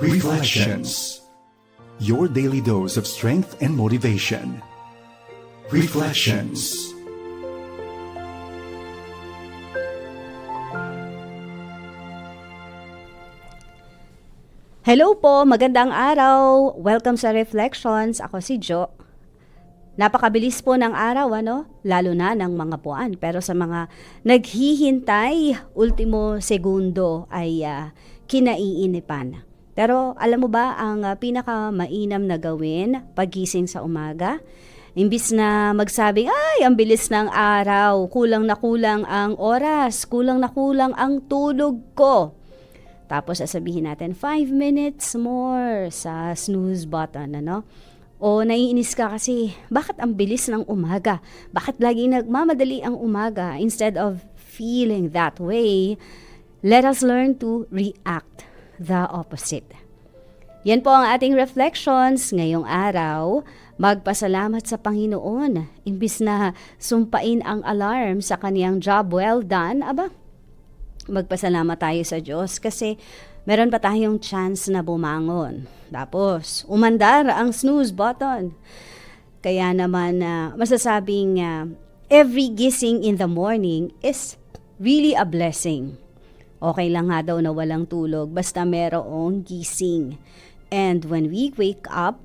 Reflections. Your daily dose of strength and motivation. Reflections. Hello po, magandang araw. Welcome sa Reflections. Ako si Jo. Napakabilis po ng araw, ano? Lalo na ng mga buwan. Pero sa mga naghihintay, ultimo segundo ay ah, kinaiinipan. Pero alam mo ba ang uh, pinakamainam na gawin pagising sa umaga? Imbis na magsabing, ay, ang bilis ng araw, kulang na kulang ang oras, kulang na kulang ang tulog ko. Tapos sasabihin natin, 5 minutes more sa snooze button, ano? O naiinis ka kasi, bakit ang bilis ng umaga? Bakit laging nagmamadali ang umaga? Instead of feeling that way, let us learn to react the opposite. Yan po ang ating reflections ngayong araw. Magpasalamat sa Panginoon. Imbis na sumpain ang alarm sa kaniyang job well done, aba, magpasalamat tayo sa Diyos kasi meron pa tayong chance na bumangon. Tapos, umandar ang snooze button. Kaya naman uh, masasabing uh, every gising in the morning is really a blessing. Okay lang nga daw na walang tulog basta merong gising. And when we wake up,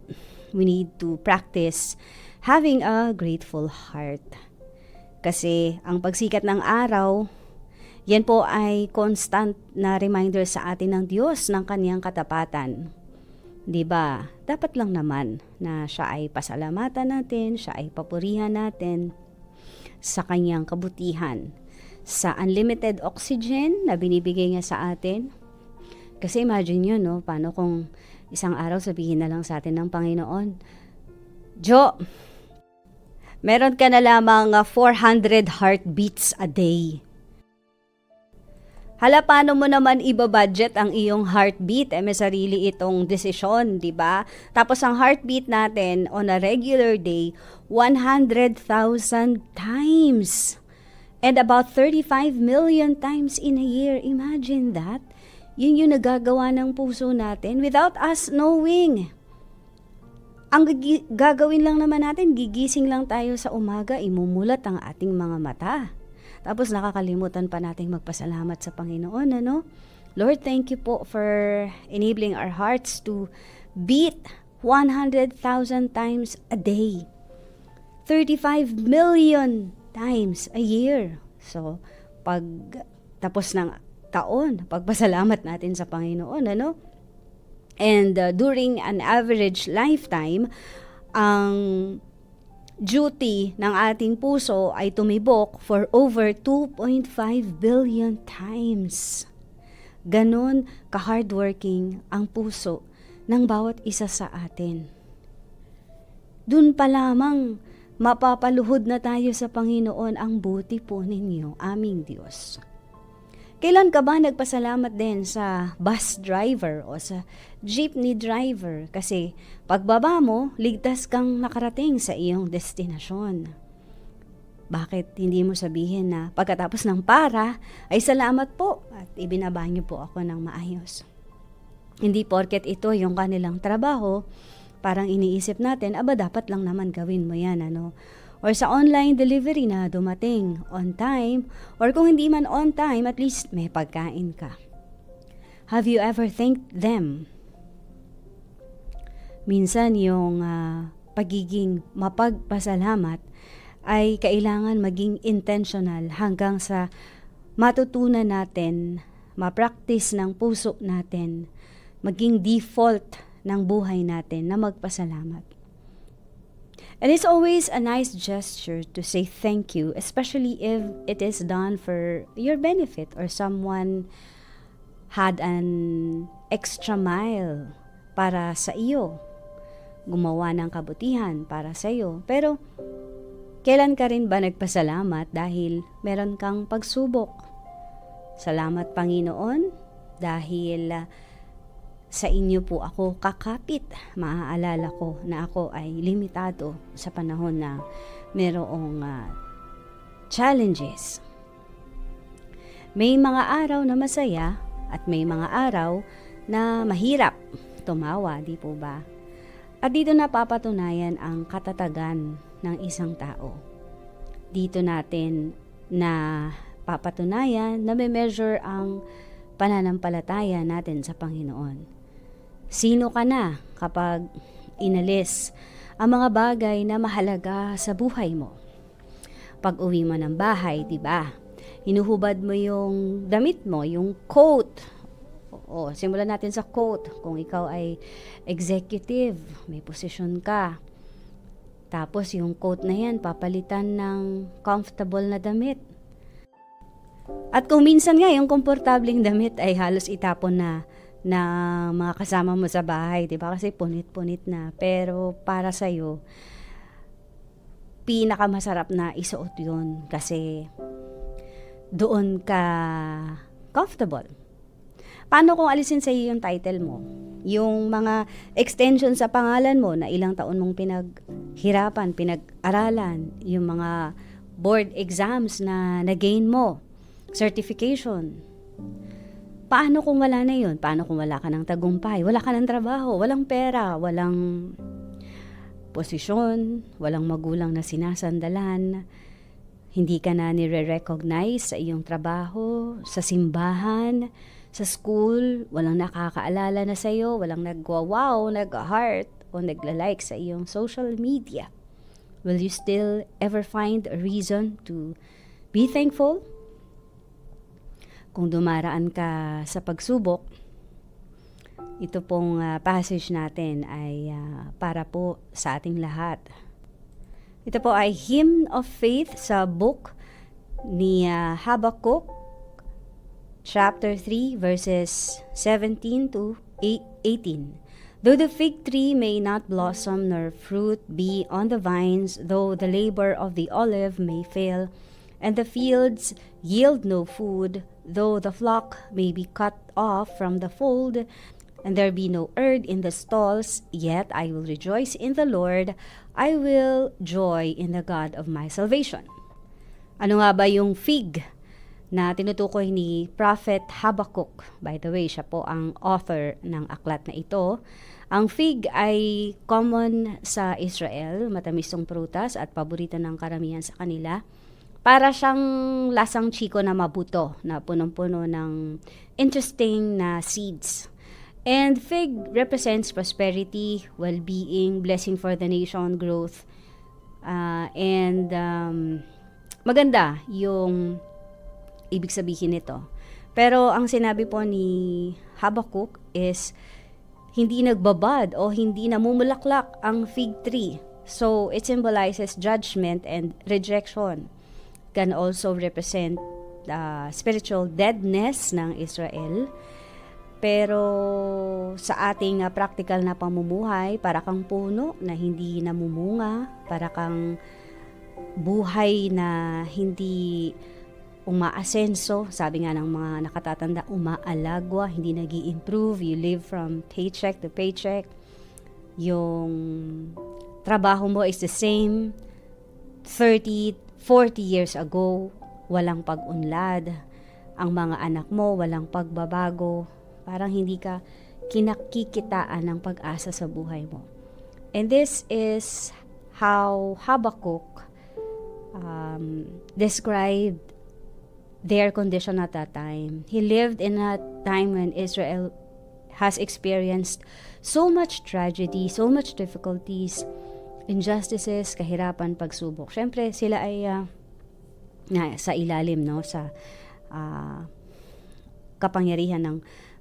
we need to practice having a grateful heart. Kasi ang pagsikat ng araw, yan po ay constant na reminder sa atin ng Diyos ng kaniyang katapatan. 'Di ba? Dapat lang naman na siya ay pasalamatan natin, siya ay papurihan natin sa kanyang kabutihan, sa unlimited oxygen na binibigay niya sa atin. Kasi imagine yun, no? Paano kung isang araw sabihin na lang sa atin ng Panginoon, Jo, meron ka na lamang uh, 400 heartbeats a day. Hala, paano mo naman iba-budget ang iyong heartbeat? Eh, may sarili itong desisyon, di ba? Tapos ang heartbeat natin on a regular day, 100,000 times. And about 35 million times in a year. Imagine that. Yun yung nagagawa ng puso natin without us knowing. Ang gagawin lang naman natin, gigising lang tayo sa umaga, imumulat ang ating mga mata. Tapos nakakalimutan pa nating magpasalamat sa Panginoon, ano? Lord, thank you po for enabling our hearts to beat 100,000 times a day. 35 million times a year. So, pag tapos ng taon, pagpasalamat natin sa Panginoon, ano? And uh, during an average lifetime, ang duty ng ating puso ay tumibok for over 2.5 billion times. Ganon ka-hardworking ang puso ng bawat isa sa atin. Dun pa lamang mapapaluhod na tayo sa Panginoon ang buti po ninyo, aming Diyos. Kailan ka ba nagpasalamat din sa bus driver o sa jeepney driver? Kasi pagbaba mo, ligtas kang nakarating sa iyong destinasyon. Bakit hindi mo sabihin na pagkatapos ng para ay salamat po at ibinaba niyo po ako ng maayos? Hindi porket ito yung kanilang trabaho, parang iniisip natin, aba dapat lang naman gawin mo yan, ano? or sa online delivery na dumating on time, or kung hindi man on time, at least may pagkain ka. Have you ever thanked them? Minsan yung uh, pagiging mapagpasalamat ay kailangan maging intentional hanggang sa matutunan natin, ma-practice ng puso natin, maging default ng buhay natin na magpasalamat. And it's always a nice gesture to say thank you, especially if it is done for your benefit or someone had an extra mile para sa iyo. Gumawa ng kabutihan para sa iyo. Pero kailan ka rin ba nagpasalamat dahil meron kang pagsubok? Salamat Panginoon dahil uh, sa inyo po ako kakapit. Maaalala ko na ako ay limitado sa panahon na merong uh, challenges. May mga araw na masaya at may mga araw na mahirap tumawa, di po ba? At dito napapatunayan ang katatagan ng isang tao. Dito natin na papatunayan na may measure ang pananampalataya natin sa Panginoon. Sino ka na kapag inalis ang mga bagay na mahalaga sa buhay mo? Pag uwi mo ng bahay, di ba? Hinuhubad mo yung damit mo, yung coat. Oo, simulan natin sa coat. Kung ikaw ay executive, may posisyon ka. Tapos yung coat na yan, papalitan ng comfortable na damit. At kung minsan nga, yung komportabling damit ay halos itapon na na mga kasama mo sa bahay, 'di ba? Kasi punit-punit na. Pero para sa iyo, pinakamasarap na isuot 'yon kasi doon ka comfortable. Paano kung alisin sa iyo yung title mo? Yung mga extension sa pangalan mo na ilang taon mong pinaghirapan, pinag-aralan, yung mga board exams na na-gain mo, certification. Paano kung wala na yun? Paano kung wala ka ng tagumpay? Wala ka ng trabaho, walang pera, walang posisyon, walang magulang na sinasandalan, hindi ka na nire-recognize sa iyong trabaho, sa simbahan, sa school, walang nakakaalala na sa iyo, walang nagwa-wow, nag-heart, o nagla-like sa iyong social media. Will you still ever find a reason to be thankful? Kung dumaraan ka sa pagsubok, ito pong ah, passage natin ay ah, para po sa ating lahat. Ito po ay Hymn of Faith sa book ni ah, Habakkuk chapter 3 verses 17 to 18. Though the fig tree may not blossom nor fruit be on the vines, though the labor of the olive may fail, and the fields yield no food, though the flock may be cut off from the fold, and there be no herd in the stalls, yet I will rejoice in the Lord, I will joy in the God of my salvation. Ano nga ba yung fig na tinutukoy ni Prophet Habakkuk? By the way, siya po ang author ng aklat na ito. Ang fig ay common sa Israel, matamisong prutas at paborito ng karamihan sa kanila. Para siyang lasang chiko na mabuto, na punong-puno ng interesting na seeds. And fig represents prosperity, well-being, blessing for the nation, growth, uh, and um, maganda yung ibig sabihin nito. Pero ang sinabi po ni Habakkuk is hindi nagbabad o hindi namumulaklak ang fig tree. So it symbolizes judgment and rejection. Can also represent uh, spiritual deadness ng Israel. Pero sa ating uh, practical na pamumuhay, para kang puno na hindi namumunga, para kang buhay na hindi umaasenso, sabi nga ng mga nakatatanda, umaalagwa, hindi nag improve you live from paycheck to paycheck, yung trabaho mo is the same 30, 40 years ago, walang pag-unlad, ang mga anak mo walang pagbabago, parang hindi ka kinakikitaan ng pag-asa sa buhay mo. And this is how Habakkuk um, described their condition at that time. He lived in a time when Israel has experienced so much tragedy, so much difficulties, injustices, kahirapan, pagsubok. Siyempre, sila ay uh, na, sa ilalim no sa uh, kapangyarihan ng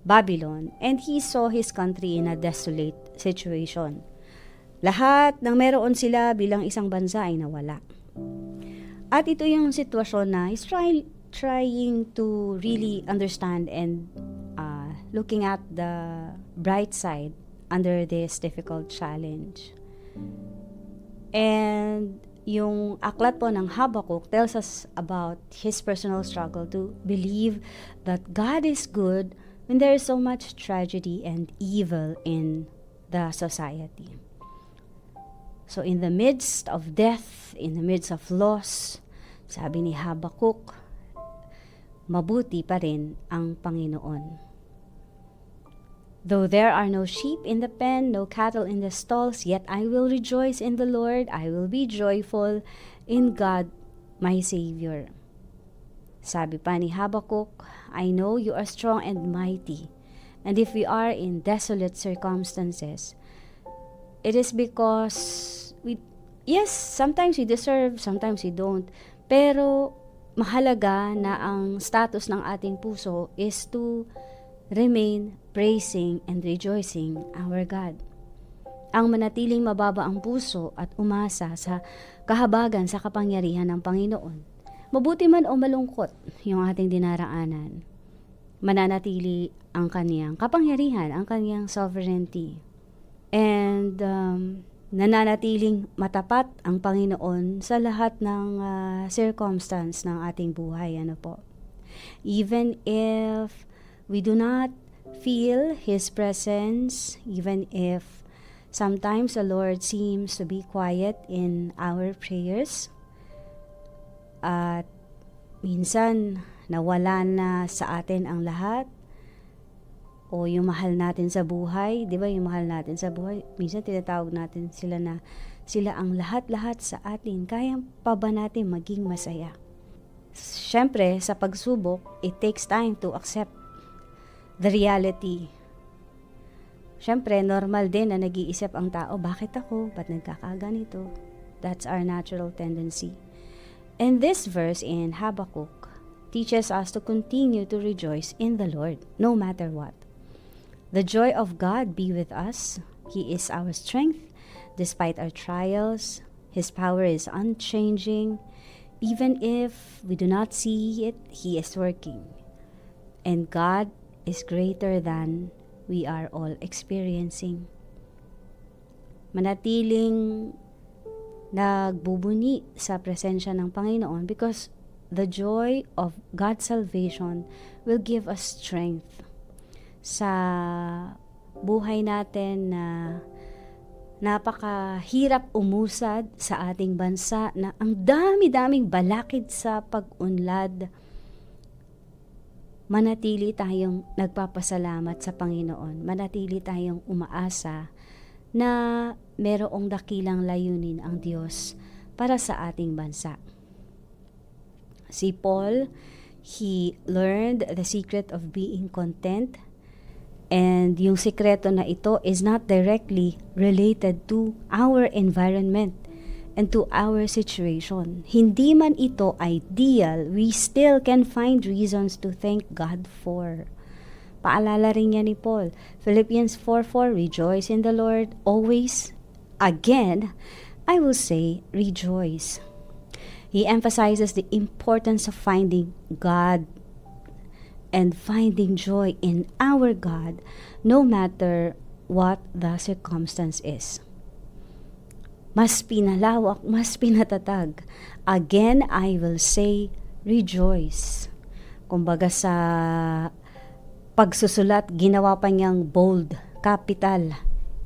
Babylon and he saw his country in a desolate situation. Lahat ng meron sila bilang isang bansa ay nawala. At ito yung sitwasyon na he's trying, trying to really understand and uh, looking at the bright side under this difficult challenge. And yung aklat po ng Habakkuk tells us about his personal struggle to believe that God is good when there is so much tragedy and evil in the society. So in the midst of death, in the midst of loss, sabi ni Habakkuk, mabuti pa rin ang Panginoon. Though there are no sheep in the pen, no cattle in the stalls, yet I will rejoice in the Lord. I will be joyful in God, my Savior. Sabi pa ni Habakkuk, I know you are strong and mighty. And if we are in desolate circumstances, it is because we, yes, sometimes we deserve, sometimes we don't. Pero mahalaga na ang status ng ating puso is to remain praising and rejoicing our God. Ang manatiling mababa ang puso at umasa sa kahabagan sa kapangyarihan ng Panginoon. Mabuti man o malungkot yung ating dinaraanan, mananatili ang kaniyang kapangyarihan, ang kaniyang sovereignty. And um, nananatiling matapat ang Panginoon sa lahat ng ah, circumstance ng ating buhay. Ano po? Even if we do not feel His presence, even if sometimes the Lord seems to be quiet in our prayers, at minsan nawala na sa atin ang lahat, o yung mahal natin sa buhay, di ba yung mahal natin sa buhay, minsan tinatawag natin sila na sila ang lahat-lahat sa atin. Kaya pa ba natin maging masaya? Siyempre, sa pagsubok, it takes time to accept the reality. Siyempre, normal din na nag-iisip ang tao, bakit ako? Ba't nagkakaganito? That's our natural tendency. And this verse in Habakkuk teaches us to continue to rejoice in the Lord, no matter what. The joy of God be with us. He is our strength despite our trials. His power is unchanging. Even if we do not see it, He is working. And God is greater than we are all experiencing. Manatiling nagbubuni sa presensya ng Panginoon because the joy of God's salvation will give us strength sa buhay natin na napakahirap umusad sa ating bansa na ang dami-daming balakid sa pag-unlad. Manatili tayong nagpapasalamat sa Panginoon. Manatili tayong umaasa na merong dakilang layunin ang Diyos para sa ating bansa. Si Paul, he learned the secret of being content And yung sikreto na ito is not directly related to our environment and to our situation. Hindi man ito ideal, we still can find reasons to thank God for. Paalala rin niya ni Paul, Philippians 4.4, Rejoice in the Lord always. Again, I will say, rejoice. He emphasizes the importance of finding God and finding joy in our God no matter what the circumstance is. Mas pinalawak, mas pinatatag. Again, I will say, rejoice. Kumbaga sa pagsusulat, ginawa pa niyang bold, capital,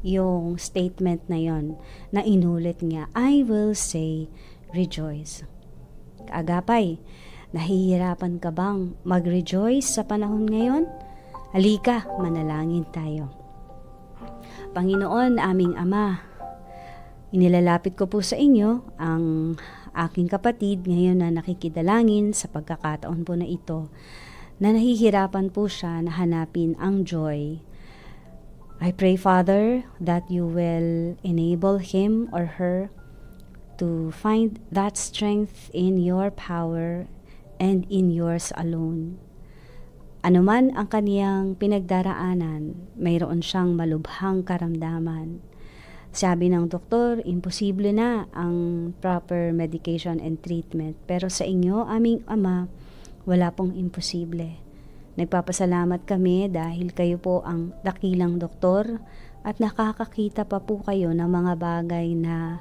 yung statement na yon na inulit niya, I will say, rejoice. Kaagapay, Nahihirapan ka bang mag-rejoice sa panahon ngayon? Halika, manalangin tayo. Panginoon, aming Ama, inilalapit ko po sa inyo ang aking kapatid ngayon na nakikidalangin sa pagkakataon po na ito na nahihirapan po siya na hanapin ang joy. I pray, Father, that you will enable him or her to find that strength in your power and in yours alone. Anuman ang kaniyang pinagdaraanan, mayroon siyang malubhang karamdaman. Sabi ng doktor, imposible na ang proper medication and treatment. Pero sa inyo, aming ama, wala pong imposible. Nagpapasalamat kami dahil kayo po ang dakilang doktor at nakakakita pa po kayo ng mga bagay na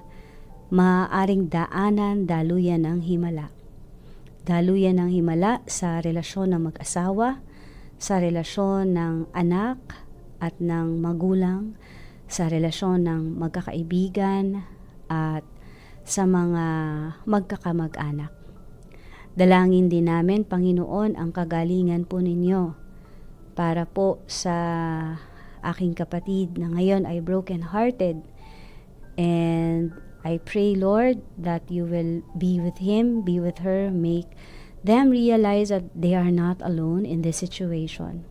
maaaring daanan daluyan ng himala. Daluyan ng himala sa relasyon ng mag-asawa, sa relasyon ng anak at ng magulang, sa relasyon ng magkakaibigan at sa mga magkakamag-anak. Dalangin din namin, Panginoon, ang kagalingan po ninyo para po sa aking kapatid na ngayon ay broken-hearted. And I pray, Lord, that you will be with him, be with her, make them realize that they are not alone in this situation.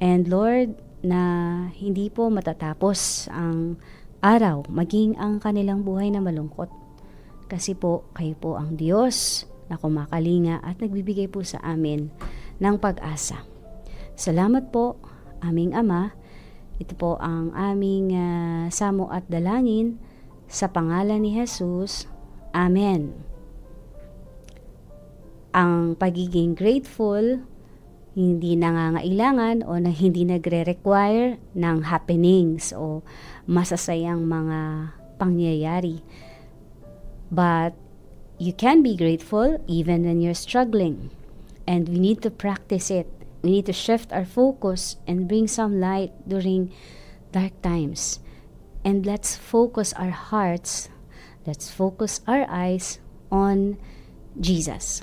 And Lord, na hindi po matatapos ang araw, maging ang kanilang buhay na malungkot. Kasi po, kayo po ang Diyos na kumakalinga at nagbibigay po sa amin ng pag-asa. Salamat po, aming Ama. Ito po ang aming ah, samo at dalangin sa pangalan ni Jesus. Amen. Ang pagiging grateful, hindi nangangailangan o na hindi nagre-require ng happenings o masasayang mga pangyayari. But you can be grateful even when you're struggling. And we need to practice it. We need to shift our focus and bring some light during dark times. And let's focus our hearts, let's focus our eyes on Jesus.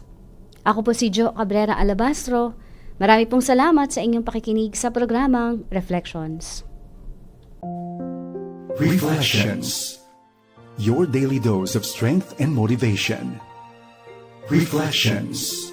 Ako po si Jo Cabrera Alabastro. Marami pong salamat sa inyong pakikinig sa programang Reflections. Reflections. Your daily dose of strength and motivation. Reflections.